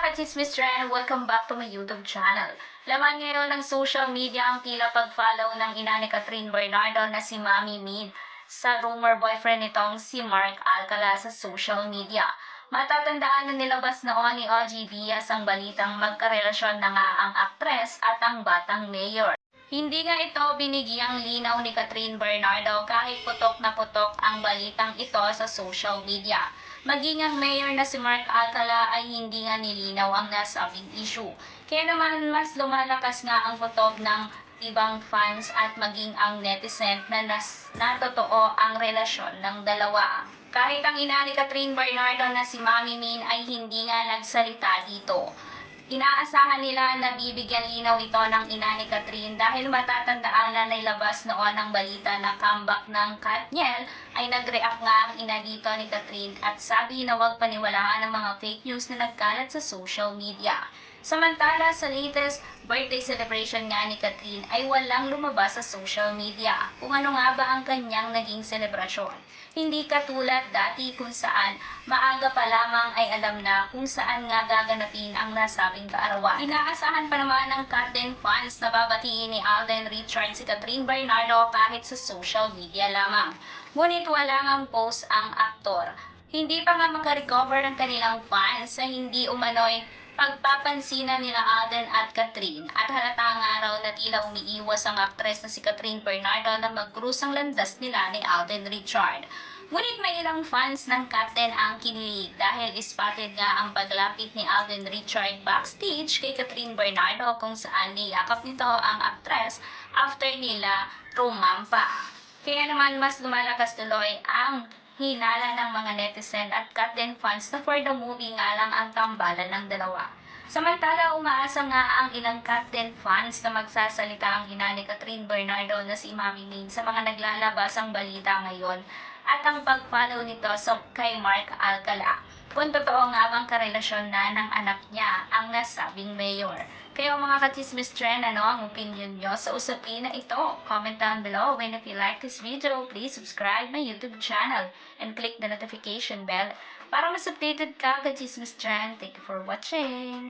Chismis Trend, welcome back to my YouTube channel. Laman ngayon ng social media ang tila pag-follow ng ina ni Catherine Bernardo na si Mami Min sa rumor boyfriend nitong si Mark Alcala sa social media. Matatandaan na nilabas noon ni OG Diaz ang balitang magkarelasyon na nga ang aktres at ang batang mayor. Hindi nga ito binigyang linaw ni Catherine Bernardo kahit putok na putok ang balitang ito sa social media. Maging ang mayor na si Mark Alcala ay hindi nga nilinaw ang nasabing issue. Kaya naman mas lumalakas nga ang putok ng ibang fans at maging ang netizen na nas natotoo ang relasyon ng dalawa. Kahit ang ina ni Catherine Bernardo na si Mami Min ay hindi nga nagsalita dito. Inaasahan nila na bibigyan linaw ito ng ina ni Catherine dahil matatandaan na nailabas noon ang balita na comeback ng Katniel ay nag-react nga ang ina dito ni Catherine at sabi na huwag paniwalaan ang mga fake news na nagkalat sa social media. Samantala sa latest birthday celebration nga ni Catherine ay walang lumabas sa social media kung ano nga ba ang kanyang naging selebrasyon. Hindi katulad dati kung saan maaga pa lamang ay alam na kung saan nga gaganapin ang nasabing kaarawan. Inaasahan pa naman ng Catherine fans na babatiin ni Alden Richard si Catherine Bernardo kahit sa social media lamang. Ngunit wala ngang post ang aktor. Hindi pa nga makarecover ang kanilang fans sa hindi umano'y pagpapansinan nila Alden at Catherine at halata nga raw na tila umiiwas ang aktres na si Catherine Bernardo na magkrusang landas nila ni Alden Richard. Ngunit may ilang fans ng Captain ang kinilig dahil spotted nga ang paglapit ni Alden Richard backstage kay Catherine Bernardo kung saan niyakap nito ang aktres after nila rumampa. Kaya naman mas lumalakas tuloy ang hinala ng mga netizen at Captain fans na for the movie nga lang ang tambalan ng dalawa. Samantala, umaasa nga ang ilang Captain fans na magsasalita ang ina ni Catherine Bernardo na si Mami Min sa mga naglalabasang balita ngayon at ang pag-follow nito sa kay Mark Alcala. Kung totoo nga bang karelasyon na ng anak niya ang nasabing mayor. Kaya mga katismis trend, ano ang opinion nyo sa usapin na ito? Comment down below and if you like this video, please subscribe my YouTube channel and click the notification bell para mas updated ka katismis trend. Thank you for watching!